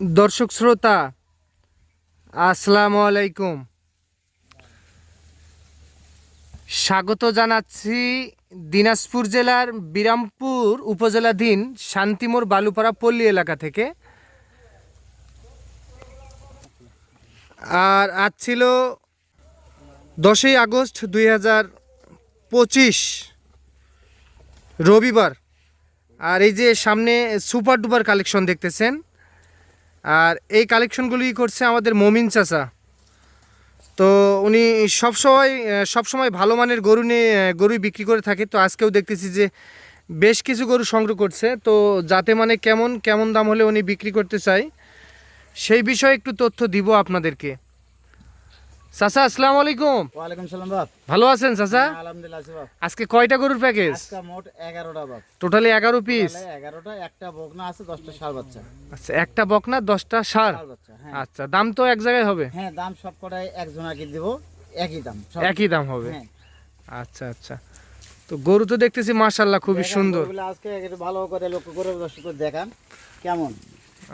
দর্শক শ্রোতা, আসসালামু আলাইকুম। স্বাগত জানাচ্ছি দিনাজপুর জেলার বিরামপুর উপজেলাধীন শান্তিমোর বালুপাড়া পল্লী এলাকা থেকে। আর আজ ছিল দশই আগস্ট দুই হাজার পঁচিশ, রবিবার। আর এই যে সামনে সুপার ডুপার কালেকশন দেখতেছেন আর এই কালেকশনগুলি করছে আমাদের মমিন চাচা। তো উনি সবসময় সবসময় ভালো মানের গরু নিয়ে গরুই বিক্রি করে থাকে। তো আজকেও দেখতেছি যে বেশ কিছু গরু সংগ্রহ করছে। তো যাতে মানে কেমন কেমন দাম হলে উনি বিক্রি করতে চায়, সেই বিষয়ে একটু তথ্য দিব আপনাদেরকে। চাচা আসসালামু আলাইকুম। ওয়ালাইকুম সালাম বাপ। ভালো আছেন চাচা? আলহামদুলিল্লাহ আছি বাপ। আজকে কয়টা গরুর প্যাকেজ? আজকে মোট বাপ। টোটালি এগারো পিস তাহলে এগারোটা একটা বকনা আছে বাচ্চা। আচ্ছা একটা বকনা হ্যাঁ। আচ্ছা দাম তো এক জায়গায় হবে? হ্যাঁ দাম সব কটাই একজন আগে দিব একই দাম একই দাম হবে? হ্যাঁ। আচ্ছা আচ্ছা। তো গরু তো দেখতেছি মাশাল্লাহ খুবই সুন্দর। আজকে একটু ভালো করে লক্ষ্য করে দর্শক দেখান কেমন?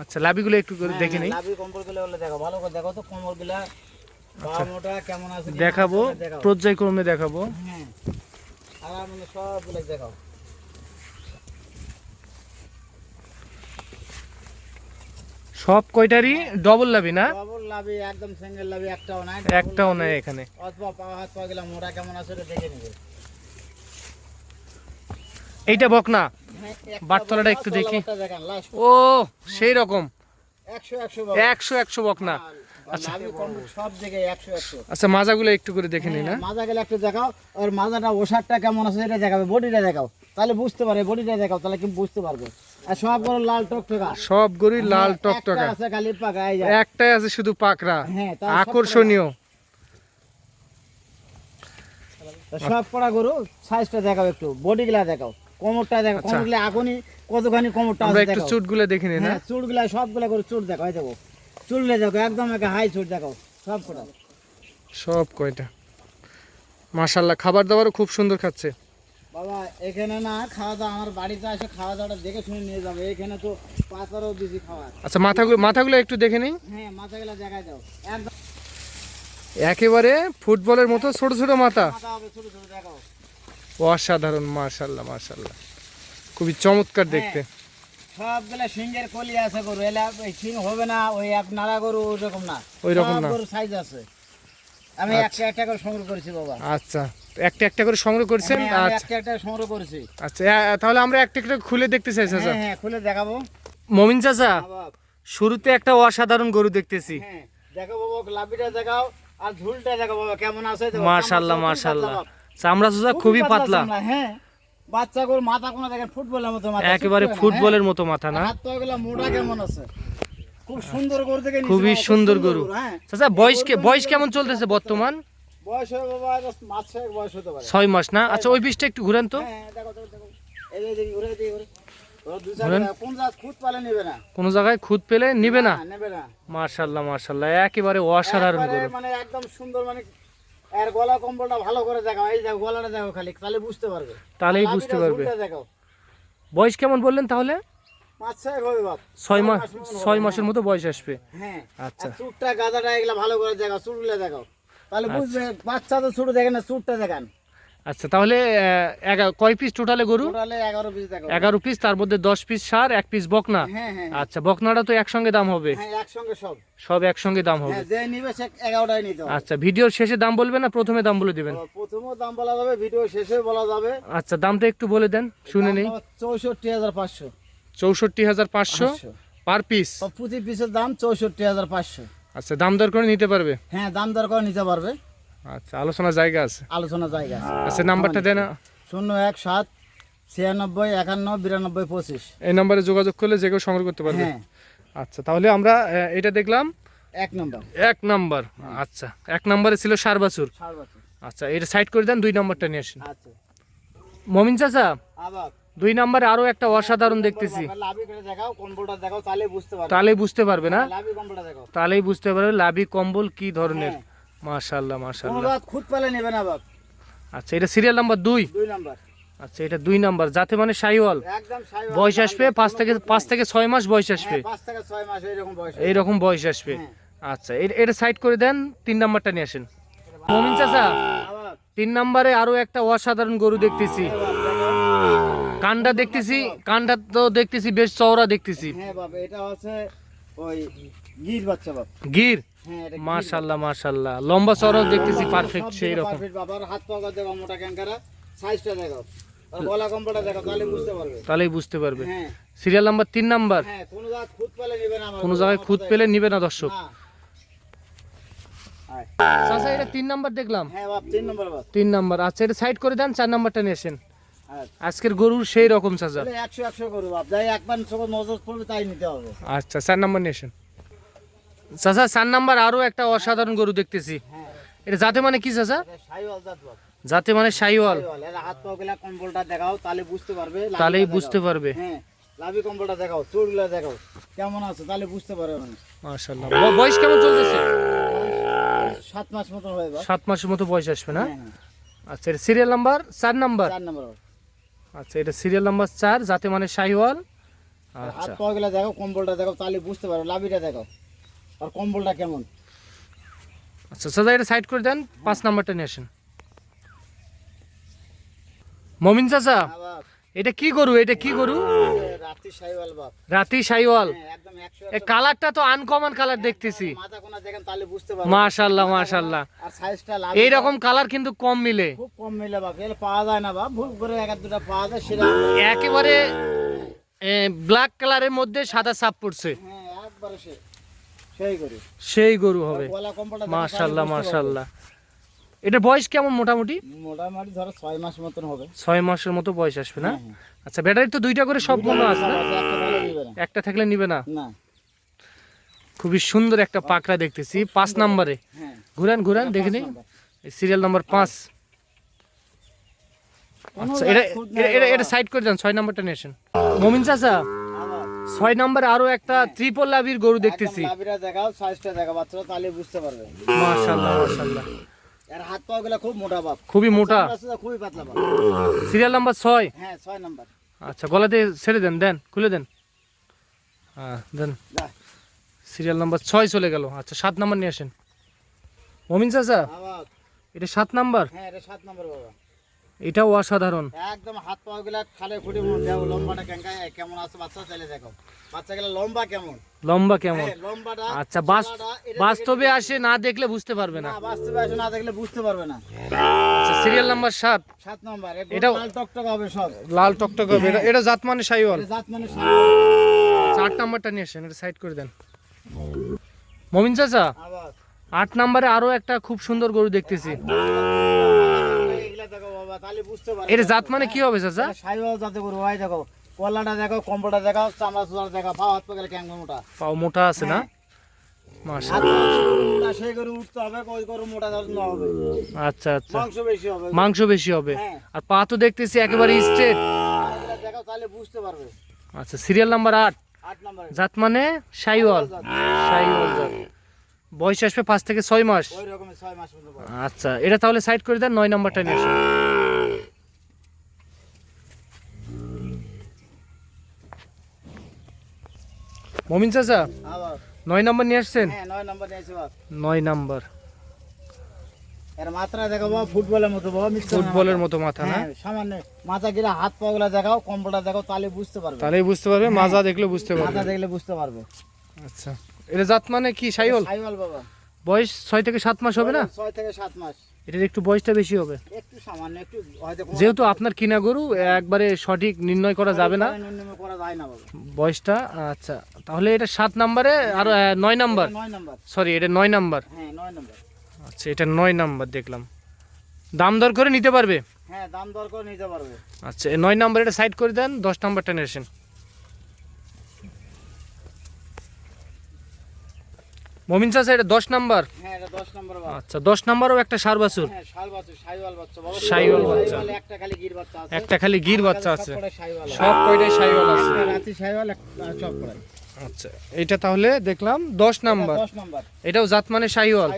আচ্ছা লাভিগুলো একটু করে দেখে নেই। হ্যাঁ, লাভি কম্বলগুলো হলে দেখো ভালো করে দেখো তো কম্বল না দেখাবো পর্যায়ক্রমে দেখাবো। হ্যাঁ। সব কয়টারই? ডবল লাভি না? ডবল লাভি একদম সিঙ্গেল লাভি একটাও নাই একটাও নাই এখানে। অথবা পাওয়া হাত পাওয়া গেলাম কেমন আছে দেখে নিবে। এইটা বকনা। হ্যাঁ, একটা বাটতলাটা একটু দেখি। ও সেই রকম। একশো একশো বাবা। একশো কম্বল সব জায়গায় একশো একশো। আচ্ছা মাজাগুলো একটু করে দেখে নিই না। হ্যাঁ, মাজা গেলে একটু দেখাও। আর মাজাটা ওষারটা কেমন আছে এটা দেখাবে বডিটা দেখাও। তাহলে বুঝতে পারে বডিটা দেখাও তাহলে কি বুঝতে পারবে। আর সব করে লাল টকটকা। সব গরুই লাল হ্যাঁ, টকটকা। আছে খালি পাকা একটাই আছে শুধু পাকড়া। হ্যাঁ আকর্ষণীয়। সব গরু সাইজটা দেখাও একটু বডিগুলা দেখাও। কোমরটা আচ্ছা। কোমরগুলা কতখানি কোমরটা একটু দেখে না? হ্যাঁ চুলগুলা সবগুলা করে চুট দেখাও এই দেখো। চুললে দেখো একদম একটা হাই চুট দেখাও সব কটা। সব কয়টা? মাশাল্লাহ খাবার দাবারও খুব সুন্দর খাচ্ছে। বাবা এখানে না খাওয়া দাওয়া আমার বাড়িতে আসে খাওয়া দাওয়াটা দেখে শুনে নিয়ে যাবে। এখানে তো পাতারও দিছি খাওয়ার। আচ্ছা মাথাগুলো মাথাগুলো একটু দেখে নিই? হ্যাঁ মাথা গেলা জায়গায় যাও একদম একেবারে ফুটবলের মতো ছোট ছোট মাথা। ছোট ছোট অসাধারণ মার্শাল্লাহ মার্শাল্লাহ খুবই চমৎকার দেখতে। সবগুলা সিংহের কলি আছে গরু এলা সিং হবে না ওই এক নাড়া গরু না। ওইরকম সব না। গরু সাইজ আছে। আমি একটা একটা করে সংগ্রহ করেছি বাবা। আচ্ছা। একটা একটা করে সংগ্রহ করছেন? হ্যাঁ, আচ্ছা। একটা একটা সংগ্রহ করেছি। আচ্ছা তাহলে আমরা একটা একটা খুলে দেখতে চাই চাচা। হ্যাঁ হ্যাঁ খুলে দেখাবো। মমিন চাচা হ্যাঁ, শুরুতে একটা অসাধারণ গরু দেখতেছি। হ্যাঁ দেখো বাবা লাভিটা দেখাও আর ঝুলটা দেখো বাবা কেমন আছে? খুবই পাতলা চামড়া চাচা খুবই পাতলা হ্যাঁ। বাচ্চা গরু মাথা কোনো দেখেন ফুটবলের মতো মাথা একেবারে ফুটবলের মতো মাথা হ্যাঁ। না? হাত পা গুলা মোটা কেমন আছে? খুব সুন্দর গরু থেকে খুবই খুব সুন্দর গরু। হ্যাঁ? চাচা বয়স কে বয়স কেমন চলতেছে বর্তমান? বয়স এটা মাস বয়স হতে পারে। ছয় মাস না? আচ্ছা ওই বিষটা একটু ঘুরান তো। হ্যাঁ কোন পালে নেবে না? কোনো জায়গায় খুদ পেলে নিবে না? হ্যাঁ, মার্শাল্লাহ মার্শাল্লাহ একেবারে অসাধারণ গরু। মানে একদম সুন্দর মানে এর গলা কম্বলটা ভালো করে দেখাও এই দেখো গলাটা দেখো খালি তাহলে বুঝতে পারবে। তাহলেই বুঝতে পারবে। ঝুলটা দেখো বয়স কেমন বললেন তাহলে? ছয় মাস ছয় মাসের মতো বয়স আসবে। হ্যাঁ। আচ্ছা। আর চুটটা গাদাটা এগুলা ভালো করে দেখাও চুটগুলো দেখাও। তাহলে বুঝবে বাচ্চা তো ছোট দেখেন না চুটটা দেখান। আচ্ছা তাহলে কয় পিস টোটালে গরু? এগারো পিস তার মধ্যে দশ পিস সার এক পিস বকনা। হ্যাঁ হ্যাঁ আচ্ছা বকনাটা তো একসঙ্গে দাম হবে? হ্যাঁ সব। একসঙ্গে দাম হবে? হ্যাঁ আচ্ছা ভিডিওর শেষে দাম বলবেন না প্রথমে দাম বলে দিবেন? প্রথমেও দাম বলা যাবে ভিডিও শেষে বলা যাবে। আচ্ছা দামটা একটু বলে দেন শুনে নেই। চৌষট্টি হাজার পাঁচশো। চৌষট্টি হাজার পাঁচশো পার পিস প্রতি পিসের দাম চৌষট্টি হাজার পাঁচশো। আচ্ছা দাম দর করে নিতে পারবে? হ্যাঁ দাম দর করে নিতে পারবে। আচ্ছা আলোচনার জায়গা আছে? আলোচনা জায়গা আছে। আচ্ছা নাম্বারটা দেন শূন্য এক সাত ছিয়ানব্বই একান্ন বিরানব্বই পঁচিশ। এই নাম্বারে যোগাযোগ করলে যে কেউ সংগ্রহ করতে পারবে। হ্যাঁ। আচ্ছা তাহলে আমরা এটা দেখলাম। এক নম্বর। এক নাম্বার। আচ্ছা এক নম্বরে ছিল সার বাছুর আচ্ছা এটা সাইড করে দেন দুই নম্বরটা নিয়ে আসেন। আচ্ছা। মমিন চাচা দুই নাম্বারে আরও একটা অসাধারণ দেখতেছি। তাহলে বুঝতে পারবে। তাহলেই বুঝতে পারবে না? লাভি তাহলেই বুঝতে পারবে লাভি কম্বল কি ধরনের? হ্যাঁ। মাশাল্লাহ বাদ খুদ পালে নেবে না বাপ। আচ্ছা এটা সিরিয়াল নাম্বার দুই? দুই নাম্বার। আচ্ছা এটা দুই নাম্বার। যাতে মানে শাহিওয়াল একদম সাইওয়াল। বয়স আসবে পাঁচ থেকে পাঁচ থেকে ছয় মাস বয়স আসবে। হ্যাঁ, পাঁচ থেকে ছয় মাস এইরকম বয়স এইরকম বয়স আসবে। হ্যাঁ। আচ্ছা এটা সাইড করে দেন তিন নাম্বারটা নিয়ে আসেন। মমিন চাচা তিন নাম্বারে আরও একটা অসাধারণ গরু দেখতেছি। কানটা দেখতেছি কানটা তো দেখতেছি বেশ চওড়া দেখতেছি। হ্যাঁ বাবা এটা হচ্ছে ওই গির বাচ্চা গির? হ্যাঁ লম্বা চওড়াও দেখতেছি পারফেক্ট সেই রকম। perfect বাবা হাত পাকা দেখো মোটা ক্যাঙ্কারা সাইজটা দেখো। আর গলা কম্পটা দেখো তাহলে বুঝতে পারবে। তাহলেই বুঝতে পারবে। হ্যাঁ। Serial number number. হ্যাঁ কোনো জায়গায় খুদ পেলে নেবে না আমার জায়গায় খুদ পেলে নিবে না দর্শক। চাচা এটা নাম্বার দেখলাম। হ্যাঁ বাপ তিন নম্বর বাপ। তিন নাম্বার। আচ্ছা এটা সাইড করে দেন চার নাম্বারটা নিয়ে আসেন। আজকের গরুর সেই রকম চাচা। একশো একশো করব বাপ। যাই একবার নজর পড়বে তাই নিতে হবে। আচ্ছা চার নাম্বার আসেন। চাচা চার নাম্বার আরও একটা অসাধারণ গরু দেখতেছি। হ্যাঁ এটা যাতে মানে কি চাচা? জাত মানে শাহিওয়াল হাত পা গুলা কম্বলটা দেখাও তাহলে বুঝতে পারবে তাহলেই দেখাও। বুঝতে পারবে। হ্যাঁ লাভি কম্বলটা দেখাও দেখাও। কেমন আছে? তাহলে বুঝতে পারবে বয়স কেমন চলতেছে? সাত মাস মতো হয়ে সাত মাসের মতো বয়স আসবে না? হ্যাঁ, হ্যাঁ। আচ্ছা এটা সিরিয়াল নাম্বার চার নাম্বার? চার নম্বর। আচ্ছা এটা সিরিয়াল নাম্বার চার যাতে মানে শাহিওয়াল হাত আচ্ছা। পা গুলা দেখো কম্বলটা দেখো তাহলে বুঝতে পারবে লাভিটা দেখো আর কম্বলটা কেমন? আচ্ছা চাচা এটা সাইড করে দেন পাঁচ নাম্বারটা নিয়ে আসেন। মমিন চাচা এটা কি গরু? এটা কি গরু? রাত্রি সাইওয়াল বাপ। রাতি হ্যাঁ একদম এই কালারটা তো আনকমন কালার দেখতেছি। মাথা কোনা দেখেন তাহলে বুঝতে পারবে মাশাল্লাহ মাশাল্লাহ আর সাইজটা লাভ এইরকম কালার কিন্তু কম মিলে। খুব কম মিলে বাপ। এগুলো পাওয়া যায় না বাপ। ভুল করে এক দুটা পাওয়া যায় সেটা একেবারে ব্ল্যাক কালারের মধ্যে সাদা ছাপ পড়ছে। হ্যাঁ একবারে সে সেই গরু। হবে। মাশাল্লাহ মাশাল্লাহ। এটা বয়স কেমন মোটামুটি? মোটামুটি ধরো ছয় মাস মতন হবে। ছয় মাসের মতো বয়স আসবে না? হ্যাঁ, হ্যাঁ। আচ্ছা ব্যাটারি তো দুইটা করে সব মনে আছে একটা থাকলে নিবে না? না। খুবই সুন্দর একটা পাকড়া দেখতেছি। পাঁচ নাম্বারে। হ্যাঁ ঘুরান ঘুরান দেখে নিই সিরিয়াল নাম্বার পাঁচ। আচ্ছা এটা এটা- সাইড করে যান ছয় নাম্বারটা নিয়ে আসেন। মমিন চাচা ছয় নম্বর আরও একটা ত্রিপল লাভির গরু দেখতেছি। লাভিটা দেখাও সাইজটা বাচ্চারা তাহলে বুঝতে পারবে। মাশাল্লাহ মাশাল্লাহ এর হাত পা গুলা খুব মোটা বাপ। খুবই মোটা। খুবই পাতলা বাপ। সিরিয়াল নাম্বার ছয়? হ্যাঁ ছয় নাম্বার আচ্ছা গলাতে ছেড়ে দেন দেন খুলে দেন। হ্যাঁ দেন। সিরিয়াল নাম্বার ছয় চলে গেল। আচ্ছা সাত নাম্বার নিয়ে আসেন। মমিন চাচা এটা সাত নাম্বার হ্যাঁ এটা সাত নাম্বার বাবা। এটাও অসাধারণ। একদম হাত পা গুলা খালে দেও লম্বাটা কেমন আছে বাচ্চা চাইলে দেখো। বাচ্চা গুলা লম্বা কেমন? লম্বা কেমন? আচ্ছা বাস- বাস্তবে আসে না দেখলে বুঝতে পারবে না। বাস্তবে আসে না দেখলে বুঝতে পারবে না। সিরিয়াল নাম্বার সাত। সাত নম্বর এটাও- লাল টকটক হবে সব। লাল টকটক হবে। এটা- এটা জাত মানে সাইওয়াল। এটা জাত মানে চার নাম্বারটা নিয়ে আসেন এটা সাইড করে দেন। মমিন চাচা আট নাম্বারে আরও একটা খুব সুন্দর গরু দেখতেছি। দেখো বাবা তাহলে বুঝতে পারবে। এটা জাত মানে কি হবে চাচা? সাইওয়াল জাতে গরু হয় দেখো কলাটা দেখো কম্বলটা দেখো চামড়া দেখো পা হাত পা গেলে কেমন মোটা? হ্যাঁ। পাও মোটা আছে না? হবে আচ্ছা আচ্ছা। মাংস বেশি হবে। হ্যাঁ। আর পা তো দেখতেছি একেবারে স্ট্রেট আচ্ছা সিরিয়াল নাম্বার আট। জাত মানে সাইওয়াল। সাইওয়াল জাত। বয়স আসবে পাঁচ থেকে ছয় মাস। আচ্ছা এটা তাহলে সাইড করে দেন নয় নম্বরটা নিয়ে আসুন। মমিন চাচা নয় নম্বর নিয়ে আসছেন? হ্যাঁ নয় নম্বর এর মাত্রা দেখো বাবা ফুটবলের মতো ফুটবলের মতো মাথা না? হ্যাঁ সামান্য মাথা গিলা হাত পা গুলা দেখাও কম্বলটা দেখাও তাহলে বুঝতে পারবে। বুঝতে পারবে মাজা দেখলে বুঝতে পারবে। মাথা দেখলে বুঝতে পারবে। আচ্ছা। এটা জাত মানে কি সাইওয়াল সাইওয়াল বাবা। বয়স ছয় থেকে সাত মাস হবে না? ছয় থেকে সাত মাস। এটার একটু বয়সটা বেশি হবে। একটু সামান্য একটু যেহেতু আপনার কিনা গরু একবারে সঠিক নির্ণয় করা যাবে না। করা যায় না বাবা। বয়সটা আচ্ছা তাহলে এটা সাত নাম্বারে আর নয় নাম্বার? নম্বর। সরি এটা নয় নাম্বার। হ্যাঁ নয় নম্বর। আচ্ছা এটা নয় নাম্বার দেখলাম। দাম দর করে নিতে পারবে? হ্যাঁ দাম দর করে নিতে পারবে। আচ্ছা নয় নাম্বার এটা সাইড করে দেন দশ নাম্বারটা নিয়ে আসেন। মমিন চাচা এটা দশ নাম্বার? হ্যাঁ আচ্ছা দশ নাম্বারও একটা সার বাছুর। হ্যাঁ শাল বাচ্চা সাইওয়াল। একটা খালি গির বাচ্চা আছে। একটা খালি গির বাচ্চা আছে। সব কয়টাই সাইওয়াল। আছে। আচ্ছা এটা তাহলে দেখলাম দশ নাম্বার। এটাও জাত মানে সাইওয়াল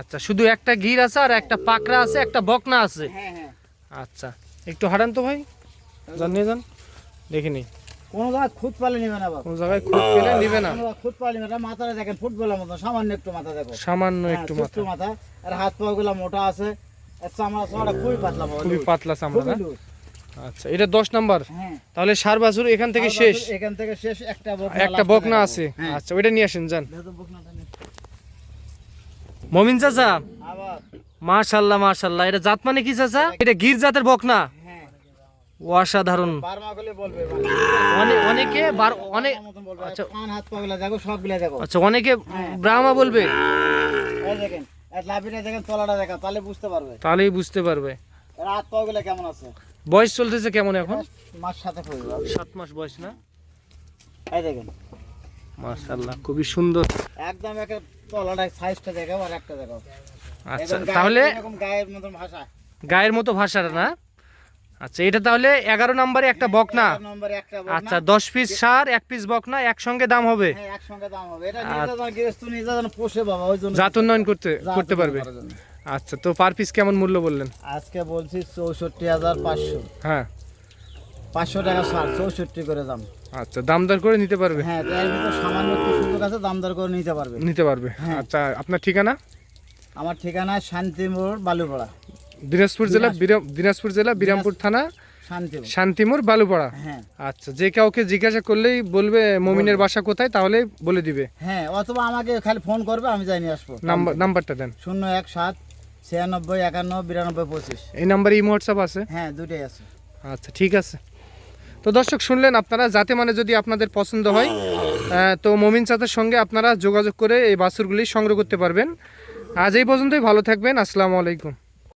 আচ্ছা শুধু একটা গির আছে আর একটা পাকড়া আছে একটা বকনা আছে। হ্যাঁ হ্যাঁ। আচ্ছা একটু হারান তো ভাই। যান নিয়ে যান। দেখে নিই। কোনো জায়গায় খুদ পালে নেবে না কোন জায়গায় খুব পেলে নিবে না। খুদ পালে নেবে না। মাথাটা দেখেন ফুটবলের মতো সামান্য একটু মাথা দেখো। সামান্য হ্যাঁ, একটু মাথা। মাথা। আর হাত পা গুলা মোটা আছে। চামড়া চামড়া খুবই পাতলা খুবই পাতলা চামড়া খুবই না? loose। আচ্ছা এটা দশ নাম্বার। হ্যাঁ। তাহলে সার বাছুর এখান থেকে শেষ? এখান থেকে শেষ একটা বকনা একটা বকনা আছে। হ্যাঁ। আচ্ছা ওইটা নিয়ে আসেন যান। মমিন চাচা আবার। মাশাল্লাহ মাশাল্লাহ। এটা জাত মানে কি চাচা? এটা গির জাতের বকনা। অসাধারণ। অনেক অনেকে বার- অনেক মতন বলবে। আচ্ছা। আচ্ছা অনেকে ব্রাহ্মা বলবে। এই দেখেন আর লাভিটা দেখেন তলাটা দেখা তাহলে বুঝতে পারবে। তাহলেই বুঝতে পারবে। এর হাত পা কেমন আছে? বয়স চলতেছে কেমন এখন? মাস সাথে পড়বে সাত মাস বয়স না? দেখেন। খুবই সুন্দর। একদম একটা তলাটা সাইজটা দেখাও আর একটা দেখাও আচ্ছা তাহলে এরকম গায়ের ভাষা। গায়ের মতো ভাষাটা না? আচ্ছা এটা তাহলে এগারো নম্বরে একটা বকনা। একটা বকনা। আচ্ছা দশ পিস সার এক পিস বকনা একসঙ্গে দাম হবে? হ্যাঁ জাত উন্নয়ন করতে করতে পারবে। আচ্ছা তো পার পিস কেমন মূল্য বললেন? আজকে বলছি চৌষট্টি হাজার পাঁচশো। হ্যাঁ। পাঁচশো টাকা সার চৌষট্টি করে দাম। আচ্ছা দাম দর করে নিতে পারবে? হ্যাঁ এর ভিতর সামান্য একটু সুযোগ আছে দাম দর করে নিতে পারবে। নিতে পারবে। হ্যাঁ। আচ্ছা আপনার ঠিকানা? আমার ঠিকানা শান্তিমোড় বালুপাড়া দিনাজপুর জেলা দিনাজপুর। জেলা বিরামপুর থানা শান্তিমোর বালুপাড়া। হ্যাঁ। আচ্ছা যে কাউকে জিজ্ঞাসা করলেই বলবে মমিনের বাসা কোথায় তাহলে বলে দিবে। হ্যাঁ অথবা আমাকে খালি ফোন করবে আমি নিয়ে আসব। নাম্বার নাম্বারটা দেন। শূন্য এক সাত ছিয়ানব্বই একান্ন বিরানব্বই পঁচিশ। এই নাম্বারে ইমো হোয়াটসঅ্যাপ আছে? হ্যাঁ দুটোই আছে। আচ্ছা ঠিক আছে। তো দর্শক শুনলেন আপনারা যাতে মানে যদি আপনাদের পছন্দ হয় তো মমিন চাচার সঙ্গে আপনারা যোগাযোগ করে এই বাছুরগুলি সংগ্রহ করতে পারবেন। আজ এই পর্যন্তই ভালো থাকবেন আসসালামু আলাইকুম।